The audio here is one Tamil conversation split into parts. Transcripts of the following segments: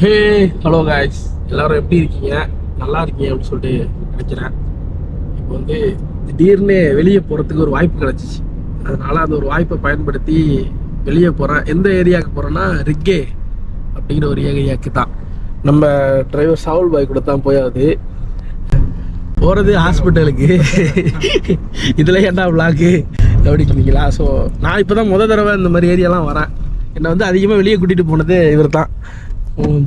ஹே ஹலோ காய்ஸ் எல்லாரும் எப்படி இருக்கீங்க? நல்லா இருக்கீங்க அப்படின்னு சொல்லிட்டு நினைக்கிறேன். இப்போ வந்து திடீர்னு வெளியே போகிறதுக்கு ஒரு வாய்ப்பு கிடச்சிச்சு. அதனால் அந்த ஒரு வாய்ப்பை பயன்படுத்தி வெளியே போகிறேன் எந்த ஏரியாவுக்கு போகிறேன்னா ரிக்கே அப்படிங்கிற ஒரு ஏரியாவுக்கு தான். நம்ம டிரைவர் சாவுல் பாய் கூட தான் போயாது போகிறது ஹாஸ்பிட்டலுக்கு இதில் என்ன விளாக்கு அப்படிங்கிறீங்களா ஸோ நான் இப்போ தான் முத தடவை இந்த மாதிரி ஏரியாலாம் வரேன். என்னை வந்து அதிகமாக வெளியே கூட்டிகிட்டு போனது இவர் தான்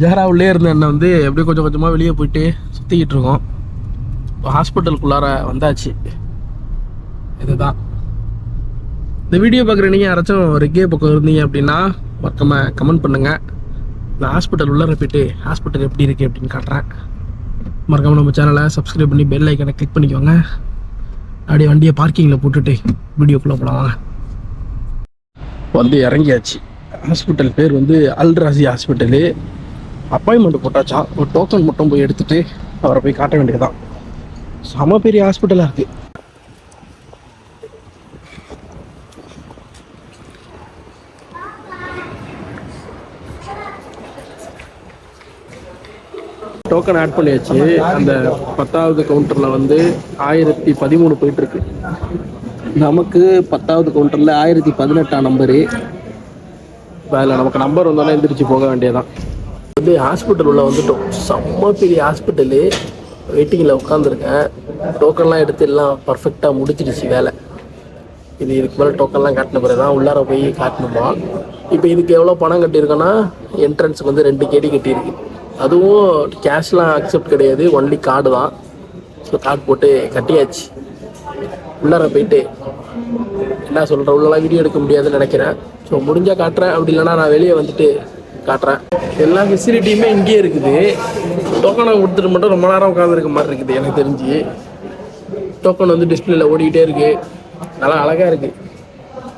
ஜெஹராவுள்ளே இருந்த என்னை வந்து எப்படியே கொஞ்சம் கொஞ்சமாக வெளியே போயிட்டு சுற்றிக்கிட்டு இருக்கோம். இப்போ ஹாஸ்பிட்டலுக்குள்ளார வந்தாச்சு. இதுதான். இந்த வீடியோ பார்க்குற நீங்கள் யாராச்சும் ரெக்கே பக்கம் இருந்தீங்க அப்படின்னா மறக்காமல் கமெண்ட் பண்ணுங்கள் நான் ஹாஸ்பிட்டல் உள்ளார போயிட்டு ஹாஸ்பிட்டல் எப்படி இருக்குது அப்படின்னு காட்டுறேன். மறக்காமல் நம்ம சேனலை சப்ஸ்கிரைப் பண்ணி பெல் ஐக்கனை கிளிக் பண்ணிக்கோங்க. அப்படியே வண்டியை பார்க்கிங்கில் போட்டுட்டு வீடியோக்குள்ளே போகலாம் வந்து இறங்கியாச்சு. ஹாஸ்பிட்டல் பேர் வந்து அல்ராசி ஹாஸ்பிட்டலு அப்பாயின்மெண்ட் போட்டாச்சா? ஒரு டோக்கன் மட்டும் போய் எடுத்துட்டு அவரை போய் காட்ட வேண்டியதுதான். செம பெரிய ஹாஸ்பிட்டலாக இருக்கு. டோக்கன் ஆட் பண்ணியாச்சு. அந்த பத்தாவது கவுண்டரில் வந்து ஆயிரத்தி பதிமூணு போயிட்டு இருக்கு. நமக்கு பத்தாவது கவுண்டரில் ஆயிரத்தி பதினெட்டாம் நம்பரு அதில் நமக்கு நம்பர் வந்தோடனே எந்திரிச்சு போக வேண்டியதான் வந்து ஹாஸ்பிட்டல் உள்ள வந்துட்டோம். செம்ம பெரிய ஹாஸ்பிட்டலு வெயிட்டிங்கில் உட்காந்துருக்கேன் டோக்கன்லாம் எடுத்து எல்லாம் பர்ஃபெக்டாக முடிச்சிடுச்சு வேலை. இது இதுக்கு மேலே டோக்கன்லாம் காட்டின பிறகு தான் உள்ளார போய் காட்டணுமா? இப்போ இதுக்கு எவ்வளோ பணம் கட்டியிருக்கோன்னா என்ட்ரன்ஸுக்கு வந்து ரெண்டு கேடி கட்டியிருக்கு. அதுவும் கேஷ்லாம் அக்செப்ட் கிடையாது. ஒன்லி கார்டு தான். ஸோ கார்டு போட்டு கட்டியாச்சு. உள்ளார போயிட்டு என்ன சொல்கிறேன் உள்ளலாம் வீடியோ எடுக்க முடியாதுன்னு நினைக்கிறேன். ஸோ முடிஞ்சால் காட்டுறேன். அப்படி இல்லைன்னா நான் வெளியே வந்துட்டு காட்டுறேன். எல்லா ஃபெசிலிட்டியுமே இங்கேயே இருக்குது. டோக்கனை கொடுத்துட்டு மட்டும் ரொம்ப நேரம் உட்காந்துருக்க மாதிரி இருக்குது எனக்கு தெரிஞ்சு. டோக்கன் வந்து டிஸ்பிளேல ஓடிக்கிட்டே இருக்கு. நல்லா அழகாக இருக்குது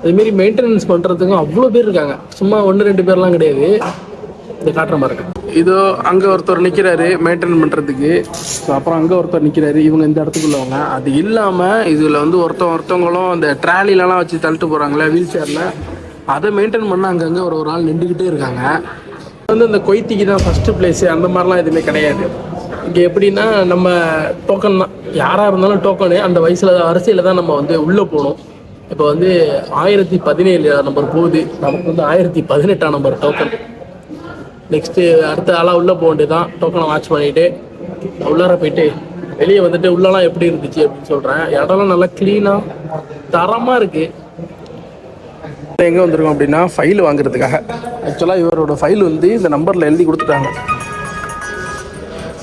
அதுமாரி மெயின்டெனன்ஸ் பண்ணுறதுக்கும் அவ்வளோ பேர் இருக்காங்க. சும்மா ஒன்று ரெண்டு பேர்லாம் கிடையாது. இந்த காட்டுற மாதிரி இருக்கு. இதோ அங்கே ஒருத்தர் நிற்கிறாரு மெயின்டைன் பண்ணுறதுக்கு ஸோ அப்புறம் அங்கே ஒருத்தர் நிற்கிறாரு இவங்க இந்த இடத்துக்குள்ளவங்க அது இல்லாமல் இதில் வந்து ஒருத்தன் ஒருத்தவங்களும் அந்த ட்ராலிலலாம் வச்சு தள்ளிட்டு போகிறாங்களே வீல் சேரில் அதை மெயின்டைன் பண்ண அங்கங்கே ஒரு ஒரு ஆள் நின்றுக்கிட்டே இருக்காங்க. வந்து இந்த கொய்த்திக்கு தான் ஃபஸ்ட்டு பிளேஸு அந்த மாதிரிலாம் எதுவுமே கிடையாது. இங்கே எப்படின்னா நம்ம டோக்கன் தான். யாராக இருந்தாலும் டோக்கனு அந்த வயசில் வரிசையில் தான் நம்ம வந்து உள்ளே போகணும். இப்போ வந்து ஆயிரத்தி பதினேழு நம்பர் போகுது. நமக்கு வந்து ஆயிரத்தி பதினெட்டாம் நம்பர் டோக்கன் நெக்ஸ்ட்டு அடுத்த ஆளாக உள்ளே போக வேண்டியது தான் டோக்கனை வாட்ச் பண்ணிவிட்டு உள்ளார போயிட்டு வெளியே வந்துட்டு உள்ளலாம் எப்படி இருந்துச்சு அப்படின்னு சொல்கிறேன் இடம்லாம் நல்லா க்ளீனாக தரமாக இருக்குது எங்கே வந்திருக்கோம் அப்படின்னா ஃபைல் வாங்குறதுக்காக. ஆக்சுவலாக இவரோட ஃபைல் வந்து இந்த நம்பரில் எழுதி கொடுத்துட்டாங்க.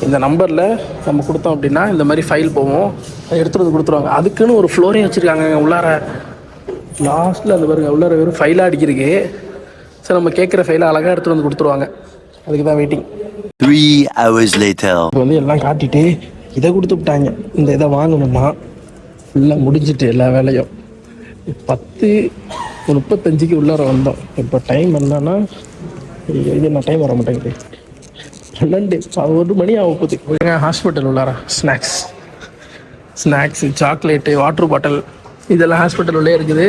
இந்த நம்பரில் நம்ம கொடுத்தோம் அப்படின்னா இந்த மாதிரி ஃபைல் போவோம். அதை எடுத்துகிட்டு வந்து கொடுத்துருவாங்க. அதுக்குன்னு ஒரு ஃப்ளோரே வச்சுருக்காங்க உள்ளார. லாஸ்ட்டில் அந்த பாருங்க உள்ளார வெறும் ஃபைலாக அடிக்கிறதுக்கு. சரி நம்ம கேட்குற ஃபைலை அழகாக எடுத்துகிட்டு வந்து கொடுத்துருவாங்க. அதுக்கு தான் வெயிட்டிங் hours later. இப்போ வந்து எல்லாம் காட்டிட்டு இதை கொடுத்து விட்டாங்க. இந்த இதை வாங்கணுமா ஃபுல்லாக முடிஞ்சிட்டு எல்லா வேலையும். பத்து முப்பத்தஞ்சுக்கு உள்ளார வந்தோம். இப்போ டைம் என்னன்னா இது என்ன டைம் வர மாட்டேங்குது பன்னெண்டு ஒரு மணி ஆக போகுது. ஹாஸ்பிட்டல் உள்ளார. Snacks snacks chocolate water bottle இதெல்லாம் ஹாஸ்பிட்டல் உள்ளே இருக்குது.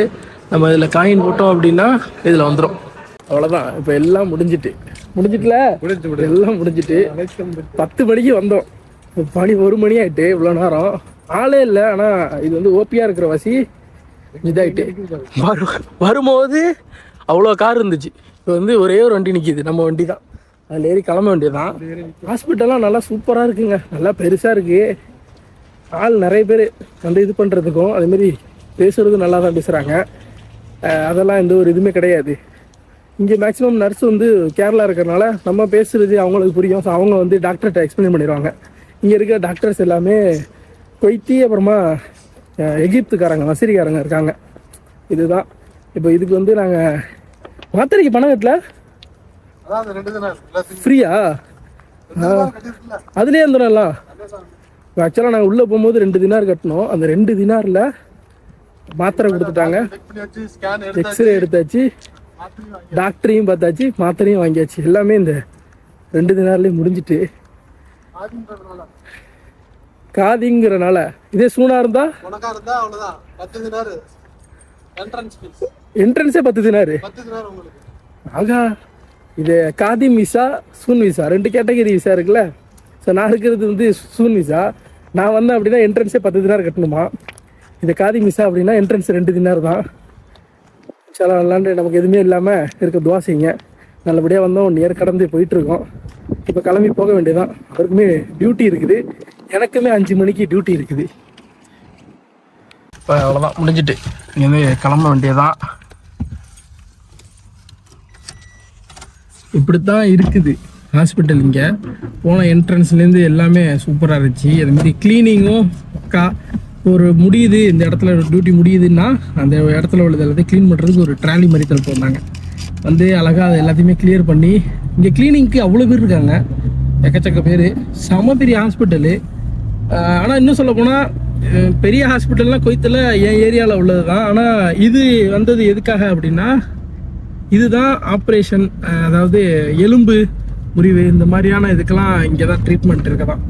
நம்ம இதில் காயின் போட்டோம் அப்படின்னா இதில் வந்துடும் அவ்வளோதான் இப்போ எல்லாம் முடிஞ்சிட்டு. முடிஞ்சிட்டுல? எல்லாம் முடிஞ்சிட்டு பத்து மணிக்கு வந்தோம். மணி ஒரு மணி ஆயிட்டு இவ்வளோ நேரம். ஆளே இல்லை ஆனால் இது வந்து ஓபியாக இருக்கிற வசி. இதாயிட்டு. வரும் வரும்போது அவ்வளோ கார் இருந்துச்சு. இப்போ வந்து ஒரே ஒரு வண்டி நிற்கிது நம்ம வண்டி தான். அதில் ஏறி கிளம்ப வேண்டியதுதான். ஹாஸ்பிட்டல்லாம் நல்லா சூப்பராக இருக்குங்க. நல்லா பெருசாக இருக்குது ஆள் நிறைய பேர் வந்து இது பண்ணுறதுக்கும் அதேமாரி பேசுகிறதும் நல்லா தான் பேசுகிறாங்க அதெல்லாம் எந்த ஒரு இதுவுமே கிடையாது. இங்கே மேக்ஸிமம் நர்ஸ் வந்து கேரளா இருக்கிறனால நம்ம பேசுகிறது அவங்களுக்கு புரியும். ஸோ அவங்க வந்து டாக்டர்கிட்ட எக்ஸ்பிளைன் பண்ணிடுவாங்க. இங்கே இருக்க டாக்டர்ஸ் எல்லாமே கொய்த்தி அப்புறமா எகிப்துக்காரங்க மசிரிக்காரங்க இருக்காங்க. இதுதான். இப்போ இதுக்கு வந்து நாங்கள் மாத்திரைக்கு பணம் கட்டல ஃப்ரீயா அதுலேயே இருந்தோம்லாம் ஆக்சுவலாக நாங்கள் உள்ளே போகும்போது ரெண்டு தினார் கட்டினோம். அந்த ரெண்டு தினாரில் மாத்திரை கொடுத்துட்டாங்க. எக்ஸ்ரே எடுத்தாச்சு. டாக்டரையும் பார்த்தாச்சு மாத்திரையும் வாங்கியாச்சு. எல்லாமே இந்த ரெண்டு தினார்லேயே முடிஞ்சிட்டு. காதிங்கிறனால. இதே சூனா இருந்தா? என்ட்ரன்ஸ் பத்து தினாரு. ஆகா இது காதிம் விசா சூன் விசா ரெண்டு கேட்டகரி விசா இருக்குல்ல. ஸோ நான் இருக்கிறது வந்து சூன் விசா நான் வந்தேன் அப்படின்னா என்ட்ரன்ஸே பத்து தினார் கட்டணுமா? இது காதிம் விசா அப்படின்னா என்ட்ரன்ஸ் ரெண்டு தினார் தான். சில விளாண்டு நமக்கு எதுவுமே இல்லாமல் இருக்க துவா செய்யுங்க. நல்லபடியாக வந்தோம். ஒன் இயர் கடந்து போயிட்டுருக்கோம் இப்போ கிளம்பி போக வேண்டியதான் அவருக்குமே டியூட்டி இருக்குது. எனக்குமே அஞ்சு மணிக்கு டியூட்டி இருக்குது. இப்போ அவ்வளோதான் முடிஞ்சிட்டு. இங்கேருந்து கிளம்ப வேண்டியதான் இப்படி தான் இருக்குது. ஹாஸ்பிட்டல் இங்கே. போன என்ட்ரன்ஸ்லேருந்து எல்லாமே சூப்பராக இருந்துச்சு. அதுமாரி க்ளீனிங்கும் பக்கா ஒரு முடியுது. இந்த இடத்துல டியூட்டி முடியுதுன்னா அந்த இடத்துல உள்ளது எல்லாத்தையும் க்ளீன் பண்ணுறதுக்கு ஒரு ட்ராலி மாதிரி தரப்பு வந்தாங்க வந்து அழகாக அதை எல்லாத்தையுமே கிளியர் பண்ணி இங்கே க்ளீனிங்க்கு அவ்வளோ பேர் இருக்காங்க. எக்கச்சக்க பேர். செம பெரிய ஹாஸ்பிட்டலு ஆனால் இன்னும் சொல்ல போனால் பெரிய ஹாஸ்பிட்டல்லாம் கொய்த்தில் என் ஏரியாவில் உள்ளது தான் ஆனால் இது வந்தது எதுக்காக அப்படின்னா இதுதான் ஆப்ரேஷன் அதாவது எலும்பு முறிவு இந்த மாதிரியான இதுக்கெல்லாம் இங்கே தான் ட்ரீட்மெண்ட் இருக்கதான்.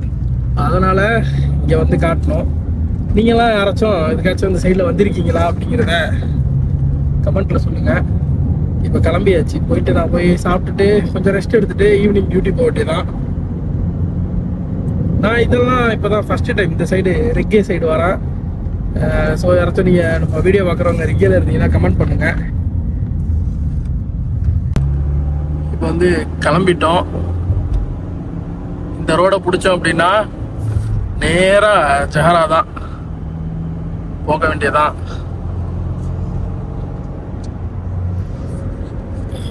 அதனால் இங்கே வந்து காட்டணும். நீங்களாம் யாராச்சும் இதுக்காச்சும் இந்த சைடில் வந்திருக்கீங்களா அப்படிங்கிறத கமெண்ட்டில் சொல்லுங்கள் இப்போ கிளம்பியாச்சு. போயிட்டு நான் போய் சாப்பிட்டுட்டு கொஞ்சம் ரெஸ்ட் எடுத்துகிட்டு ஈவினிங் டியூட்டி போக வேண்டியதான் நான் இதெல்லாம் இப்போ தான் ஃபஸ்ட்டு டைம் இந்த சைடு ரெக்கே சைடு வரேன். ஸோ யாராச்சும் நீங்கள் நம்ம வீடியோ பார்க்குறவங்க ரெக்கேல இருந்தீங்கன்னா கமெண்ட் பண்ணுங்கள் இப்போ வந்து கிளம்பிட்டோம். இந்த ரோடை பிடிச்சோம் அப்படின்னா நேராக ஜஹரா தான். போக வேண்டியதான்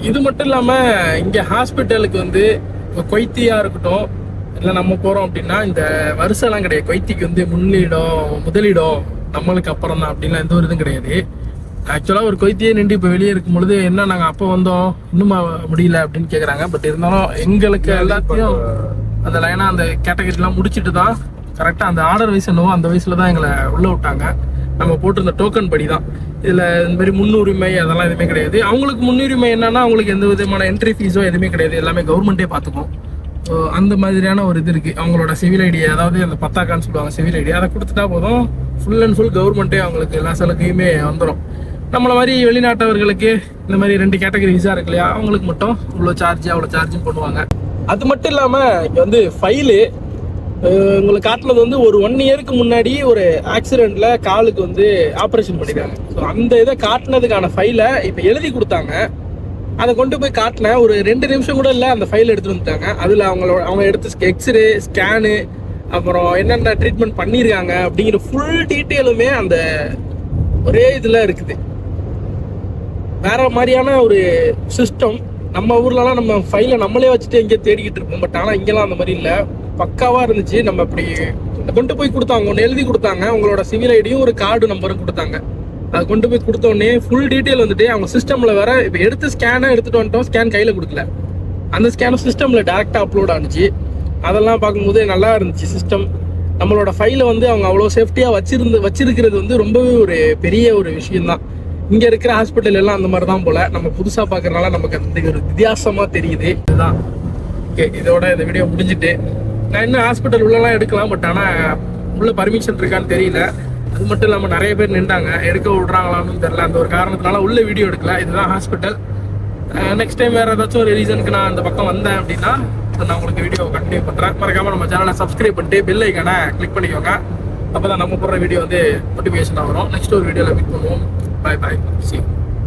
இது மட்டும் இல்லாமல் இங்கே ஹாஸ்பிட்டலுக்கு வந்து இப்போ கொய்த்தியாக இருக்கட்டும் இல்லை நம்ம போகிறோம் அப்படின்னா இந்த வருஷம்லாம் கிடையாது. கொய்த்திக்கு வந்து முன்னிடம் முதலிடம் நம்மளுக்கு அப்புறம் தான் அப்படின்லாம் எந்த ஒரு இதுவும் கிடையாது. ஆக்சுவலாக ஒரு கொய்த்தியே நின்று இப்போ வெளியே இருக்கும் பொழுது என்ன நாங்கள் அப்போ வந்தோம் இன்னும் முடியல அப்படின்னு கேட்குறாங்க பட் இருந்தாலும் எங்களுக்கு எல்லாத்தையும் அந்த லைனாக அந்த கேட்டகரிலாம் முடிச்சுட்டு தான் கரெக்டாக அந்த ஆர்டர் வயசு என்னவோ அந்த வயசில் தான் எங்களை உள்ளே விட்டாங்க. நம்ம போட்டிருந்த டோக்கன் படி தான் இதில் இந்த மாதிரி முன்னுரிமை அதெல்லாம் எதுவுமே கிடையாது. அவங்களுக்கு முன்னுரிமை என்னன்னா அவங்களுக்கு எந்த விதமான என்ட்ரி ஃபீஸோ எதுவுமே கிடையாது. எல்லாமே கவர்மெண்ட்டே பார்த்துக்கும். ஸோ அந்த மாதிரியான ஒரு இது இருக்குது அவங்களோட சிவில் ஐடி அதாவது அந்த பத்தாக்கான்னு சொல்லுவாங்க சிவில் ஐடி அதை கொடுத்துட்டா போதும். ஃபுல் அண்ட் ஃபுல் கவர்மெண்ட்டே அவங்களுக்கு எல்லா சலுகையுமே வந்துடும் நம்மளை மாதிரி வெளிநாட்டவர்களுக்கு இந்த மாதிரி ரெண்டு கேட்டகரி விசா இருக்கு இல்லையா அவங்களுக்கு மட்டும் இவ்வளோ சார்ஜ் அவ்வளோ சார்ஜும் பண்ணுவாங்க அது மட்டும் இல்லாமல் இங்கே வந்து ஃபைலு உங்களுக்கு காட்டினது வந்து ஒரு ஒன் இயருக்கு முன்னாடி ஒரு ஆக்சிடெண்ட்ல காலுக்கு வந்து ஆப்ரேஷன் பண்ணிருக்காங்க. ஸோ அந்த இதை காட்டினதுக்கான ஃபைலை இப்போ எழுதி கொடுத்தாங்க. அதை கொண்டு போய் காட்டினேன் ஒரு ரெண்டு நிமிஷம் கூட இல்லை அந்த ஃபைல் எடுத்துகிட்டு வந்துட்டாங்க. அதில் அவங்களோட அவங்க எடுத்த எக்ஸ்ரே ஸ்கேனு அப்புறம் என்னென்ன ட்ரீட்மெண்ட் பண்ணியிருக்காங்க அப்படிங்கிற ஃபுல் டீட்டெயிலுமே அந்த ஒரே இதில் இருக்குது. வேற மாதிரியான ஒரு சிஸ்டம் நம்ம ஊர்லலாம் நம்ம ஃபைலை நம்மளே வச்சுட்டு எங்கேயோ தேடிக்கிட்டு இருப்போம். பட் ஆனால் இங்கெல்லாம் அந்த மாதிரி இல்லை. பக்காவாக இருந்துச்சு. நம்ம இப்படி கொண்டு போய் கொடுத்தாங்க. ஒன்று எழுதி கொடுத்தாங்க. உங்களோட சிவில் ஐடியும் ஒரு கார்டு நம்பரும் கொடுத்தாங்க. அது கொண்டு போய் கொடுத்த உடனே ஃபுல் டீட்டெயில் வந்துட்டு அவங்க சிஸ்டமில் வேற இப்போ எடுத்து ஸ்கேனாக எடுத்துகிட்டு வந்துட்டோம். ஸ்கேன் கையில் கொடுக்கல. அந்த ஸ்கேனும் சிஸ்டமில் டேரெக்டாக அப்லோட் ஆனிச்சு. அதெல்லாம் பார்க்கும்போது நல்லா இருந்துச்சு சிஸ்டம் நம்மளோட ஃபைலை வந்து அவங்க அவ்வளோ சேஃப்டியாக வச்சிருந்து வச்சிருக்கிறது வந்து ரொம்பவே ஒரு பெரிய ஒரு விஷயம்தான். இங்கே இருக்கிற ஹாஸ்பிட்டல் எல்லாம் அந்த மாதிரி தான் போல். நம்ம புதுசாக பார்க்குறனால நமக்கு அந்த ஒரு வித்தியாசமாக தெரியுது. இதுதான். ஓகே இதோட இந்த வீடியோ முடிஞ்சிட்டு. நான் இன்னும் ஹாஸ்பிட்டல் உள்ளலாம் எடுக்கலாம் பட் ஆனால் உள்ள பர்மிஷன் இருக்கான்னு தெரியல. அது மட்டும் இல்லாமல் நிறைய பேர் நின்றாங்க. எடுக்க விட்றாங்களான்னு தெரில அந்த ஒரு காரணத்தினால உள்ள வீடியோ எடுக்கல. இதுதான் ஹாஸ்பிட்டல் நெக்ஸ்ட் டைம் வேறு ஏதாச்சும் ஒரு ரீசனுக்கு நான் அந்த பக்கம் வந்தேன் அப்படின்னா நான் உங்களுக்கு வீடியோ கண்டினியூ பண்ணுறேன் மறக்காம நம்ம சேனலை சப்ஸ்கிரைப் பண்ணிட்டு பெல் ஐக்கானை கிளிக் பண்ணிக்கோங்க. அப்போ தான் நம்ம போடுற வீடியோ வந்து நோட்டிஃபிகேஷனாக வரும். நெக்ஸ்ட் ஒரு வீடியோவில் மீட் பண்ணுவோம். பாய் பாய் சி